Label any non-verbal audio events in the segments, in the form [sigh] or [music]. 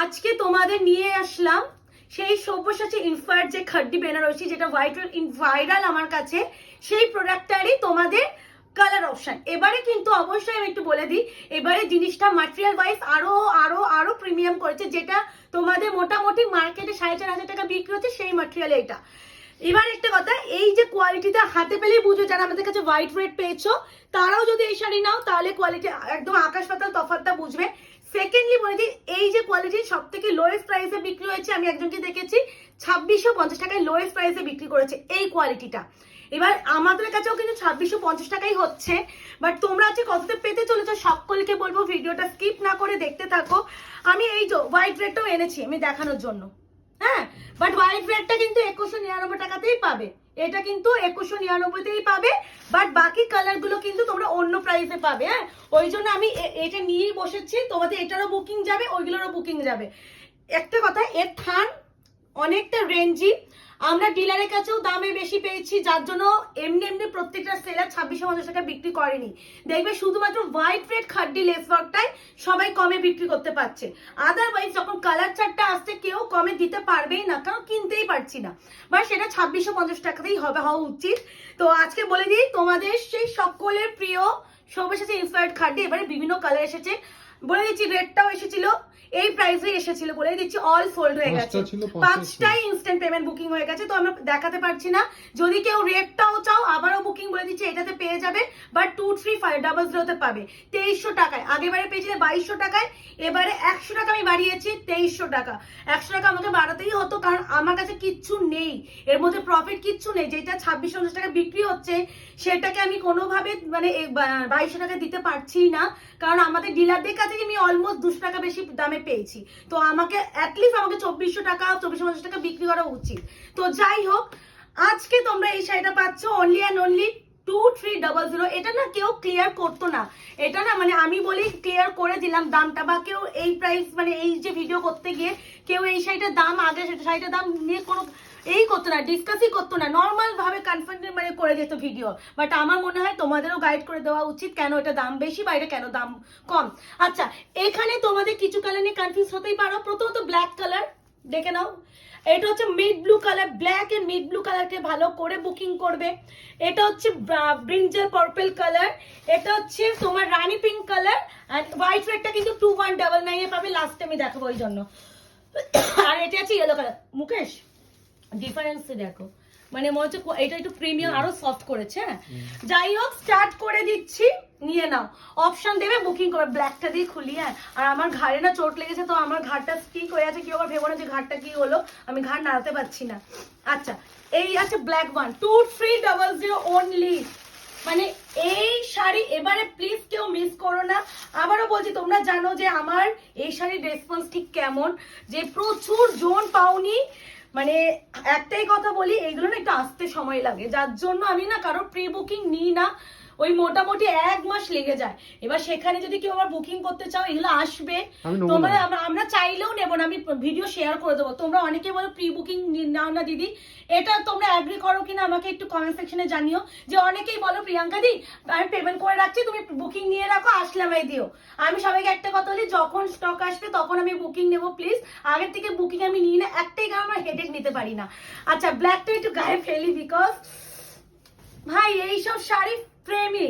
আজকে তোমাদের নিয়ে আসলাম সেই সব্যসাচী ইনফায়ার যে খাড্ডি বেনারসি, যেটা ভাইরাল ভাইরাল আমার কাছে, সেই প্রোডাক্টটারই তোমাদের কালার অপশন এবারে কিন্তু অবশ্যই আমি একটু বলে দিই, এবারে জিনিসটা মাটেরিয়াল ওয়াইজ আরও আরও আরও প্রিমিয়াম করেছে, যেটা তোমাদের মোটামুটি মার্কেটে সাড়ে চার হাজার টাকা বিক্রি হচ্ছে সেই মাটেরিয়াল এটা এবার একটা কথা, এই যে কোয়ালিটিটা হাতে পেলেই বুঝো, যারা আমাদের কাছে হোয়াইট রেড পেয়েছ, তারাও যদি এই শাড়ি নাও, তাহলে কোয়ালিটি একদম আকাশ পাতাল তফাতটা বুঝবে। সেকেন্ডলি বলে দিই, এই যে কোয়ালিটি সব থেকে লোয়েস্ট প্রাইসে বিক্রি হয়েছে, আমি একজনকে দেখেছি, ছাব্বিশশো পঞ্চাশ টাকায় লোয়েস্ট প্রাইসে বিক্রি করেছে এই কোয়ালিটিটা এবার আমাদের কাছেও কিন্তু ছাব্বিশশো পঞ্চাশ টাকাই হচ্ছে বাট তোমরা আজকে কততে পেতে চলেছো, সকলকে বলব ভিডিওটা স্কিপ না করে দেখতে থাকো। আমি এই যে হোয়াইট রেডটাও এনেছি, আমি দেখানোর জন্য। হ্যাঁ? বাট হোয়াইট রেডটা কিন্তু একুশশো নিরানব্বই টাকাতেই পাবে। এটা কিন্তু একুশশো নিরানব্বইতেই পাবে বাট বাকি কালারগুলো কিন্তু তোমরা অন্য প্রাইসে পাবে হ্যাঁ? ওই জন্য আমি এটা নিয়েই বসেছি, তোমাদের এটারও বুকিং যাবে, ওইগুলোরও বুকিং যাবে। একটা কথা, এর থান অনেকটা রেঞ্জি আমরা ডিলারের কাছেও দামে বেশি পেয়েছি, যার জন্য এমনি এমনি প্রত্যেকটা সেলার ছাব্বিশশো পঞ্চাশ টাকা বিক্রি করেনি। দেখবে শুধুমাত্র হোয়াইট রেড খাড্ডি লেস ওয়ার্কটাই সবাই কমে বিক্রি করতে পারছে। আদারওয়াইজ যখন কালার চারটা আসছে, কেউ কমে দিতে পারবেই না, কারণ কিনতেই পারছি না। বা সেটা ছাব্বিশশো পঞ্চাশ টাকাতেই হবে, হওয়া উচিত। তো আজকে বলে দিই, তোমাদের সেই সকলের প্রিয় সব এসেছে ইনস্পায়ার্ড খাড্ডি, এবারে বিভিন্ন কালার এসেছে। বলে দিচ্ছি রেডটাও এসেছিল। এই প্রাইসে এসেছিল বলে দিচ্ছি অল সোল্ড হয়ে গেছে। পাঁচটাই ইনস্ট্যান্ট পেমেন্ট বুকিং হয়ে গেছে তো আমরা দেখাতে পারছি না। যদি কেউ রেটটাও চাও আবারও বুকিং বলে দিচ্ছি এটাতে পেয়ে যাবে but two three five double জিরোতে পাবে। তেইশশো টাকায় আগেবারে পেয়েছিলে বাইশশো টাকায় এবারে একশো টাকা আমি বাড়িয়েছি তেইশশো টাকা। একশো টাকা আমাকে বাড়াতেই হতো কারণ আমার কাছে কিচ্ছু নেই। এর মধ্যে প্রফিট কিচ্ছু নেই যেটা ছাব্বিশ পঞ্চাশ টাকা বিক্রি হচ্ছে সেটাকে আমি কোনোভাবে মানে বাইশশো টাকা দিতে পারছি না কারণ আমাদের ডিলারদের কাছে আমি অলমোস্ট দুশো টাকা বেশি দামে পেয়েছি। তো আমাকে অ্যাটলিস্ট আমাকে চব্বিশশো টাকা, চব্বিশশো পঞ্চাশ টাকা বিক্রি করা উচিত। তো যাই হোক, আজকে তোমরা এই শাড়িটা পাচ্ছ only and only two three double zero এটা না কেউ ক্লিয়ার করতো না। এটা না মানে আমি বলি ক্লিয়ার করে দিলাম দামটা বা কেউ এই প্রাইস মানে এই যে ভিডিও করতে গিয়ে কেউ এই শাড়িটার দাম আগে সেটা শাড়িটার দাম নিয়ে কোনো এই করতো না ডিসকাসই করতো না। নর্মাল ভাবে কনফারেন্স মানে করে যেত ভিডিও বাট আমার মনে হয় তোমাদেরও গাইড করে দেওয়া উচিত কেন এটা দাম বেশি বা এটা কেন দাম কম। আচ্ছা এখানে তোমাদের কিছু কালার নিয়ে কনফিউজ হতেই পারো। প্রথমত ব্ল্যাক কালার দেখে নাও। এটা হচ্ছে mid blue colour black and mid blue কালারকে ভালো করে বুকিং করবে। এটা হচ্ছে ব্রিঞ্জাল পার্পল কালার এটা হচ্ছে তোমার রানি পিঙ্ক কালার আর হোয়াইট রেডটা কিন্তু টু ওয়ান ডাবল নাইনে পাবে। লাস্টে আমি দেখাবো ওই জন্য। আর এটা আছে ইয়েলো কালার মুকেশ? ডিফারেন্স দেখো। মানে মনে হচ্ছে এটা একটু প্রিমিয়াম আরও সফট করেছে হ্যাঁ? যাই হোক স্টার্ট করে দিচ্ছি নিয়ে নাও। অপশন দেবে বুকিং করে ব্ল্যাকটা দিয়ে খুলি হ্যাঁ? আর আমার ঘাড়ে না চোট লেগেছে তো আমার ঘাড়টা ঠিক হয়ে আছে কেউ আবার ভেবো না যে ঘাড়টা কি হলো আমি ঘাড় নাড়াতে পারছি না। আচ্ছা এই আছে black one two three double zero only মানে এই শাড়ি এবারে প্লিজ কেউ মিস করো না। আবারও বলছি তোমরা জানো যে আমার এই শাড়ির রেসপন্স ঠিক কেমন? যে প্রচুর জোন পাওনি মানে একটাই কথা বলি, এইগুলো না একটু আসতে সময় লাগে। যার জন্য আমি না কারও প্রি বুকিং নিই না। ওই মোটামুটি এক মাস লেগে যায়। এবার সেখানে যদি কেউ আবার বুকিং করতে চাও এগুলো আসবে। তোমরা আমরা আমরা চাইলেও নেব না আমি ভিডিও শেয়ার করে দেবো। তোমরা অনেকে বলো প্রি বুকিং নাও না দিদি। এটা তোমরা অ্যাগ্রি করো কিনা আমাকে একটু কমেন্ট সেকশনে জানিও। যে অনেকেই বলো প্রিয়াঙ্কা দি আমি পেমেন্ট করে রাখছি তুমি বুকিং নিয়ে রাখো আসলে আমায় দিও। আমি সবাইকে একটা কথা বলি যখন স্টক আসবে তখন আমি বুকিং নেব প্লিজ আগের থেকে বুকিং আমি নিই না একটাই কারণ আমার হেডেক নিতে পারি না। আচ্ছা ব্ল্যাকটা একটু গায়ে ফেলি বিকজ ভাই এইসব শাড়ি প্রেমী।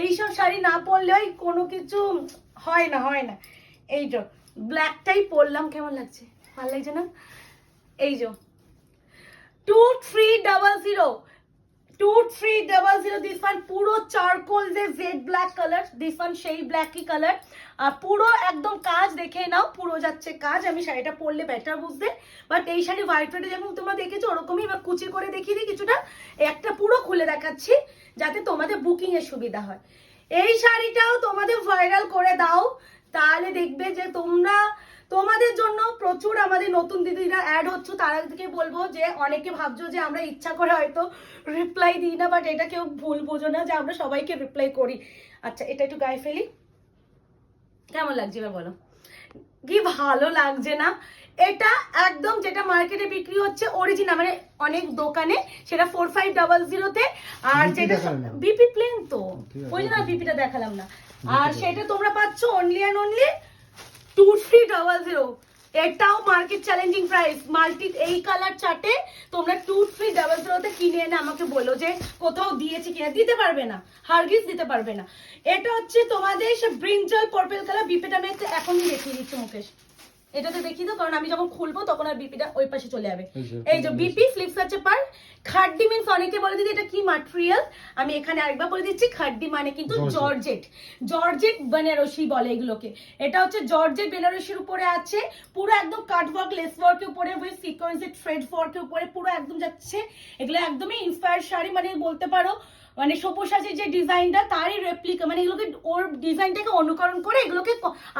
এইসব শাড়ি না পরলে ওই কোনো কিছু হয় না হয় না। এই তো ব্ল্যাকটাই পরলাম, কেমন লাগছে? ভালো লাগছে না? এই যে two three double zero two three double zero পুরো চারকোল যে জেড ব্ল্যাক কালার সেই ব্ল্যাকই কালার পুরো একদম কাজ দেখে নাও, পুরো যাচ্ছে কাজ। আমি শাড়িটা পরলে বেটার বাট এই শাড়ি হোয়াইট যেমন তোমরা দেখেছ কুচি করে দেখিয়ে কিছুটা। একটা পুরো খুলে দেখাচ্ছি, যাতে তোমাদের বুকিং এর সুবিধা হয়। এই শাড়িটাও তোমাদের ভাইরাল করে দাও। তাহলে দেখবে যে তোমরা তোমাদের জন্য প্রচুর আমাদের নতুন দিদিরা অ্যাড হচ্ছে। তাদেরকে বলব যে অনেকে ভাবছ যে আমরা ইচ্ছা করে হয়তো রিপ্লাই দিই না বাট এটা কেউ ভুল বোঝো না যে আমরা সবাইকে রিপ্লাই করি। আচ্ছা এটা একটু গায়ে ফেলি। কেমন লাগছে এবার বলো? কি ভালো লাগছে না? এটা একদম যেটা মার্কেটে বিক্রি হচ্ছে অরিজিনাল মানে অনেক দোকানে সেটা ফোর ফাইভ ডাবল জিরোতে আর যেটা বিপি প্লেন তো। ওই জন্য বিপিটা দেখালাম না। আর সেটা তোমরা পাচ্ছ only and only two three double zero এটাও মার্কেট চ্যালেঞ্জিং প্রাইস মাল্টি এই কালার চার্টে তোমরা টু থ্রি ডাবল জিরোতে কিনে এনে আমাকে বলো যে কোথাও দিয়েছে কিনা। দিতে পারবে না। হারগিস দিতে পারবে না। এটা হচ্ছে তোমাদের সে ব্রিঞ্জল পার্পেল কালার বিপেটা একটা এখনই দেখিয়ে দিচ্ছি মুকেশ। এটাতে দেখি তো কারণ আমি যখন খুলবো তখন আর বিপিটা ওই পাশে চলে যাবে। এই যে, বিপি ফ্লিপস আছে পার খাড্ডি মিন্স অনেকে বলে দিদি এটা কি ম্যাটেরিয়াল আমি এখানে আরেকবার বলে দিচ্ছি খাড্ডি মানে কিন্তু জর্জেট। জর্জেট বেনারসি বলে এগুলোকে। এটা হচ্ছে জর্জেট বেনারসির উপরে আছে পুরো একদম কাট ওয়ার্ক লেস ওয়ার্কের উপরে উইথ সিকোয়েন্সের থ্রেড ওয়ার্কের উপরে পুরো একদম যাচ্ছে। এগুলো একদমই ইন্সপায়ার শাড়ি মানে বলতে পারো মানে সব্যসাচীর যে ডিজাইনটা তারই রেপ্লিকা মানে এগুলোকে ওর ডিজাইনটাকে অনুকরণ করে এগুলোকে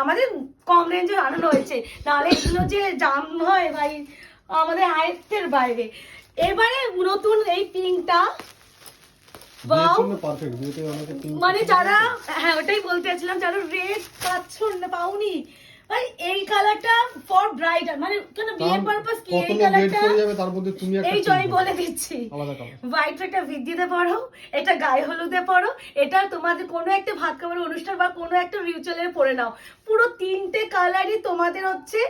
আমাদের কম রেঞ্জে বানানো হয়েছে। নাহলে এগুলো যে দাম হয় ভাই আমাদের আয়ত্তের বাইরে। এবারে নতুন এই পিঙ্কটা মানে যারা হ্যাঁ ওটাই বলতে চাচ্ছিলাম যারা রেড পাচ্ছ না পাওনি এই কালারটা ফর ব্রাইডাল মানে কেন বিয়ের পারপাস কি? এই কালারটা? তার মধ্যে তুমি একটা এই যে আমি বলে দিচ্ছি। হোয়াইট একটা ভিত্তিতে পড়ো এটা গায়ে হলুদে পড়ো এটা তোমাদের কোনো একটা ভাত খাবার অনুষ্ঠান বা কোনো একটা রিচুয়ালে পরে নাও। পুরো তিনটে কালারই তোমাদের হচ্ছে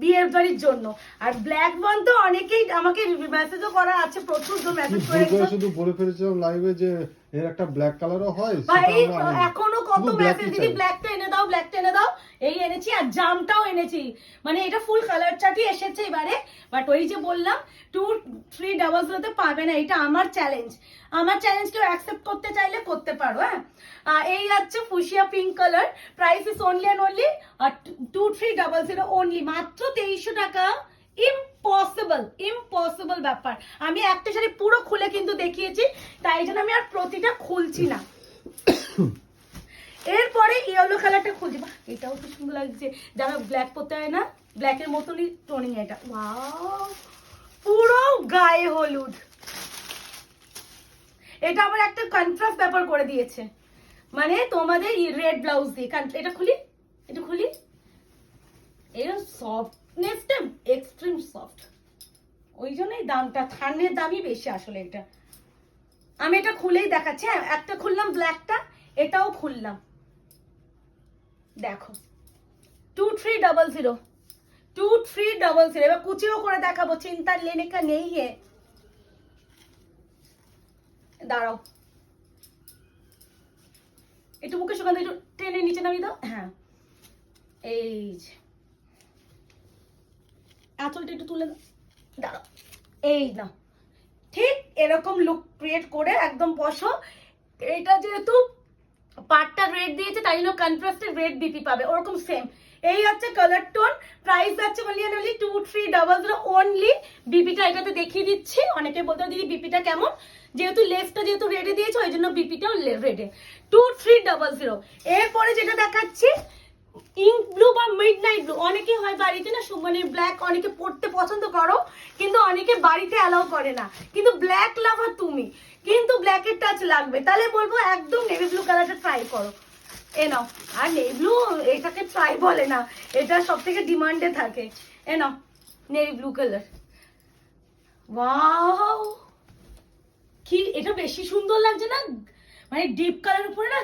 বিয়ের বাড়ির জন্য। আর ব্ল্যাক ওয়ান তো অনেকেই আমাকে মেসেজও করা আছে প্রচুর কি মেসেজ করে শুধু বলে ফেলেছিলাম লাইভে যে এর একটা ব্ল্যাক কালারও হয় ভাই। এখনও কত মেসেজ দিদি ব্ল্যাকটা এনে দাও ব্ল্যাকটা এনে দাও। এই এনেছি আর জামটাও এনেছি। মানে এটা ফুল কালার চার্টই এসেছে এবারে। বাট ওই যে বললাম টু থ্রি ডাবল জিরোতে পাবে না এটা আমার চ্যালেঞ্জ আমার চ্যালেঞ্জ কেউ অ্যাকসেপ্ট করতে চাইলে করতে পারো হ্যাঁ? আহ, এই হচ্ছে fuchsia pink colour price is only and only R two three double zero only মাত্র তেইশশো টাকা। ইম্পসিবল ইম্পসিবল ব্যাপার। আমি একটা শাড়ি পুরো খুলে কিন্তু দেখিয়েছি তাই জন্য আমি আর প্রতিটা খুলছি না। [coughs] এরপরে ইয়েলো কালারটা খুঁজি। বাহ, এটাও কি সুন্দর লাগছে। যারা ব্ল্যাক পরতে হয় না ব্ল্যাকের মতনই টোনিং এটা। পুরো গায়ে হলুদ। এটা আবার একটা কন্ট্রাস্ট ব্যাপার করে দিয়েছে। মানে তোমাদের রেড ব্লাউজ দিয়ে। এটা খুলি এটা খুলি। এর সফটনেসটা এক্সট্রিম সফট ওই জন্যই দামটা, থানের দামই বেশি আসলে এটা। আমি এটা খুলেই দেখাচ্ছি। হ্যাঁ একটা খুললাম ব্ল্যাকটা এটাও খুললাম। দেখো। Two three double zero two three double zero এবার কুচিও করে দেখাবো, চিন্তার লেনেকা নেই হে দাঁড়াও। একটু মুখে সুগন্ধ একটু টেনে নিচে নামিয়ে দাও। হ্যাঁ। এই যে। আঁচলটা একটু তুলে দাও। দাঁড়াও। এই না ঠিক এরকম লুক ক্রিয়েট করে একদম বসো। এটা যেহেতু পার্টটা রেড দিয়েছে, তাই জন্য কন্ট্রাস্টেড রেড দিতে পাবে, ওরকম সেম এই হচ্ছে কালার টোন প্রাইস যাচ্ছে বলি only two three double zero only বিপিটা এটাতে দেখিয়ে দিচ্ছি। অনেকে বলতে দিদি বিপিটা কেমন? যেহেতু লেসটা যেহেতু রেডে দিয়েছে ওই জন্য বিপিটাও রেডে টু থ্রি ডাবল জিরো এরপরে যেটা দেখাচ্ছি ইঙ্ক ব্লু বা মিড অনেকে হয় বাড়িতে না সু- মানে ব্ল্যাক অনেকে পড়তে পছন্দ করো, কিন্তু অনেকে বাড়িতে অ্যালাউ করে না। কিন্তু ব্ল্যাক লাভার তুমি। কিন্তু ব্ল্যাকের টাচ লাগবে। তাহলে বলব একদম নেভি ব্লু কালারটা ট্রাই করো। এ নাও। আর নেভি ব্লু এটাকে ট্রাই বলে না। এটা সব থেকে ডিমান্ডে থাকে। এ নাও নেভি ব্লু কালার ওয়াও কি এটা বেশি সুন্দর লাগছে না? মানে ডিপ কালার উপরে না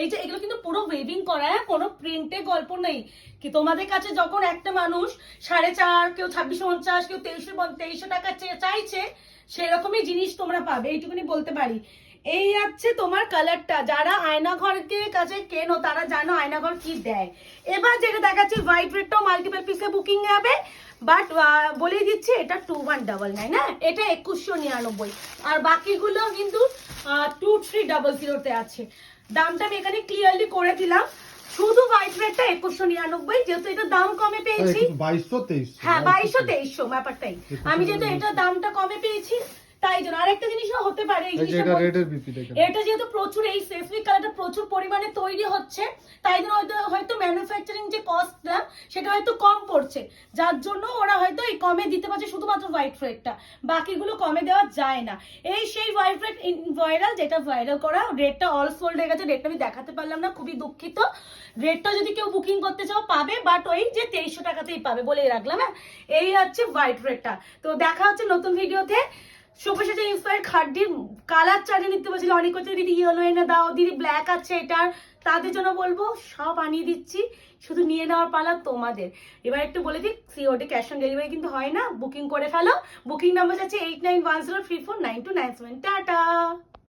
এই যে এগুলো কিন্তু পুরো ওয়েভিং করা হ্যাঁ? কোনো প্রিন্টে গল্প নেই। কি তোমাদের কাছে যখন একটা মানুষ সাড়ে চার, কেউ ছাব্বিশশো পঞ্চাশ, কেউ তেইশশো তেইশশো টাকা চাইছে, সেরকমই জিনিস তোমরা পাবে। এইটুকুনি বলতে পারি। এই হচ্ছে তোমার কালারটা যারা আয়নাঘরকে কাছে কেনো তারা জানো আয়নাঘর কি দেয়। এবার যেটা দেখাচ্ছি হোয়াইট রেডটাও মাল্টিপল পিসে বুকিং হবে। বাট বলে দিচ্ছি এটা টু ওয়ান ডাবল নাইন হ্যাঁ? এটা একুশশো নিরানব্বই। আর বাকিগুলো কিন্তু টু থ্রি ডাবল জিরোতে আছে। দামটা আমি এখানে ক্লিয়ারলি করে দিলাম। শুধু হোয়াইট রেডটা একুশশো নিরানব্বই যেহেতু এটা দাম কমে পেয়েছি। বাইশশো তেইশ হ্যাঁ বাইশশো তেইশশো। ব্যাপারটাই। আমি যেহেতু এটা দামটা কমে পেয়েছি তাই জন্য। আরেকটা জিনিসও হতে পারে এই জিনিসটা রেডের বিপি দেখেন। এটা যেহেতু প্রচুর এই সেফলি কালারটা প্রচুর পরিমাণে তৈরি হচ্ছে তাই জন্য হয়তো হয়তো ম্যানুফ্যাকচারিং যে কস্টটা সেটা হয়তো কম পড়ছে। যার জন্য ওরা হয়তো এই কমে দিতে পারছে শুধুমাত্র হোয়াইট রেডটা বাকিগুলো কমে দেওয়া যায় না। এই সেই হোয়াইট রেড ভাইরাল যেটা ভাইরাল করা রেডটা অল সোল্ড হয়ে গেছে রেডটা আমি দেখাতে পারলাম না খুবই দুঃখিত। রেডটা যদি কেউ বুকিং করতে চাও পাবে বাট ওই যে তেইশশো টাকাতেই পাবে বলে রাখলাম হ্যাঁ? এই হচ্ছে হোয়াইট রেডটা তো দেখা হচ্ছে নতুন ভিডিওতে সবুজ ইন্সপায়ার খাড্ডির কালার চার্জে নিতে বলছিল। অনেক হচ্ছে দিদি ইয়েলো এনে দাও, দিদি ব্ল্যাক আছে এটার। তাদের জন্য বলব, সব আনিয়ে দিচ্ছি। শুধু নিয়ে নেওয়ার পালা তোমাদের। এবার একটু বলে দিই সিওডি ক্যাশ অন ডেলিভারি কিন্তু হয় না। বুকিং করে ফেলো। বুকিং নাম্বার আছে eight nine one zero three four nine two nine seven tata!